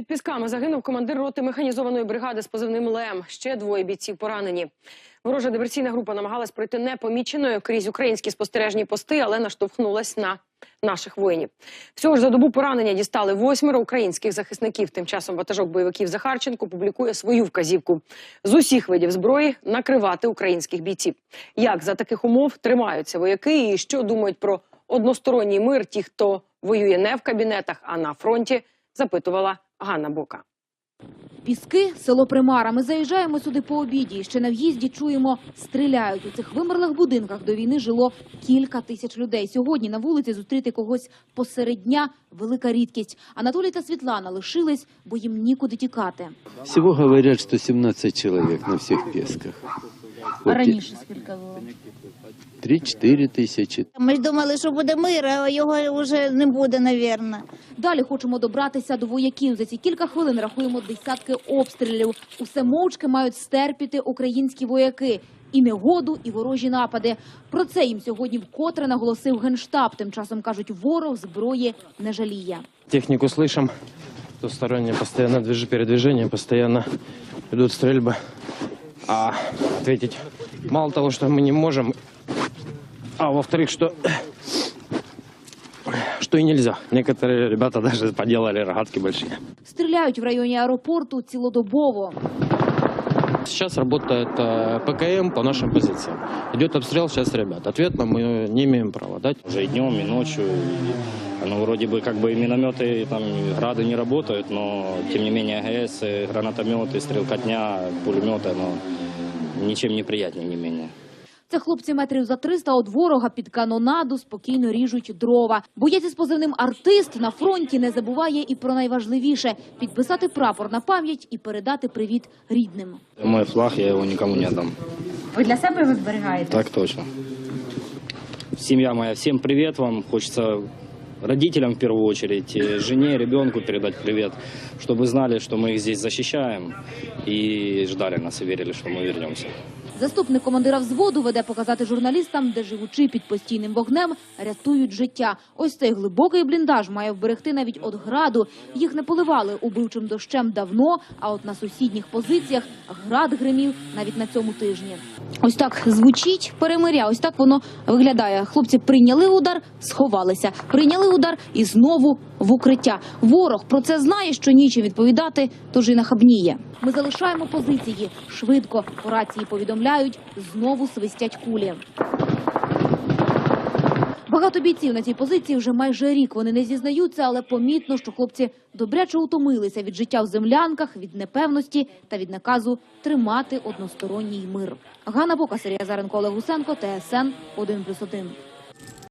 Під пісками загинув командир роти механізованої бригади з позивним Лем. Ще двоє бійців поранені. Ворожа диверсійна група намагалась пройти непоміченою крізь українські спостережні пости, але наштовхнулась на наших воїнів. Всього ж за добу поранення дістали восьмеро українських захисників. Тим часом ватажок бойовиків Захарченко публікує свою вказівку з усіх видів зброї накривати українських бійців. Як за таких умов тримаються вояки, і що думають про односторонній мир, ті, хто воює не в кабінетах, а на фронті, запитувала Ганна Бока. Піски, село Примара. Ми заїжджаємо сюди по обіді. І ще на в'їзді чуємо, стріляють. У цих вимерлих будинках до війни жило кілька тисяч людей. Сьогодні на вулиці зустріти когось посеред дня – велика рідкість. Анатолій та Світлана лишились, бо їм нікуди тікати. Всего говорят, что 17 человек на всех песках. А раніше скільки було? 3-4 тисячі. Ми ж думали, що буде мир, а його вже не буде, навірно. Далі хочемо добратися до вояків. За ці кілька хвилин рахуємо десятки обстрілів. Усе мовчки мають стерпіти українські вояки. І негоду, і ворожі напади. Про це їм сьогодні вкотре наголосив генштаб. Тим часом кажуть, ворог зброї не жаліє. Технику слышим. Двустороннее постоянно движ... передвижение, постоянно идут стрельбы. А ответить мало того, что мы не можем, а во-вторых, что что и нельзя. Некоторые ребята даже поделали рогатки большие. Стріляють в районі аеропорту цілодобово. Сейчас работает э, ПКМ по нашим позициям. Идет обстрел сейчас ребят. Ответно мы не имеем права дать. Уже и днем, и ночью. И, ну, вроде бы как бы и минометы, и там и грады не работают, но тем не менее АГС, и гранатометы, стрелкотня, пулеметы, но ничем не приятнее не менее. Це хлопці метрів за 300 від ворога під канонаду спокійно ріжуть дрова. Боєць із позивним артист на фронті не забуває і про найважливіше підписати прапор на пам'ять і передати привіт рідним. Мой флаг, я его никому не отдам. Ви для себе його зберігаєте? Так точно. Семья моя, всем привет вам. Хочется родителям в первую очередь, э, жене, ребенку передать привет, чтобы знали, что мы их здесь защищаем и ждали нас и верили, что мы вернемся. Заступник командира взводу веде показати журналістам, де живучи під постійним вогнем, рятують життя. Ось цей глибокий бліндаж має вберегти навіть від граду. Їх не поливали убивчим дощем давно, а от на сусідніх позиціях град гримів навіть на цьому тижні. Ось так звучить перемиря. Ось так воно виглядає. Хлопці прийняли удар, сховалися. Прийняли удар і знову в укриття. Ворог про це знає, що нічим відповідати, тож і нахабніє. Ми залишаємо позиції швидко. По рації повідомляють, знову свистять кулі. Багато бійців на цій позиції вже майже рік. Вони не зізнаються, але помітно, що хлопці добряче утомилися від життя в землянках, від непевності та від наказу тримати односторонній мир. Ганна Бока, Сергія Заренко, Олег Гусенко, ТСН 1+,1.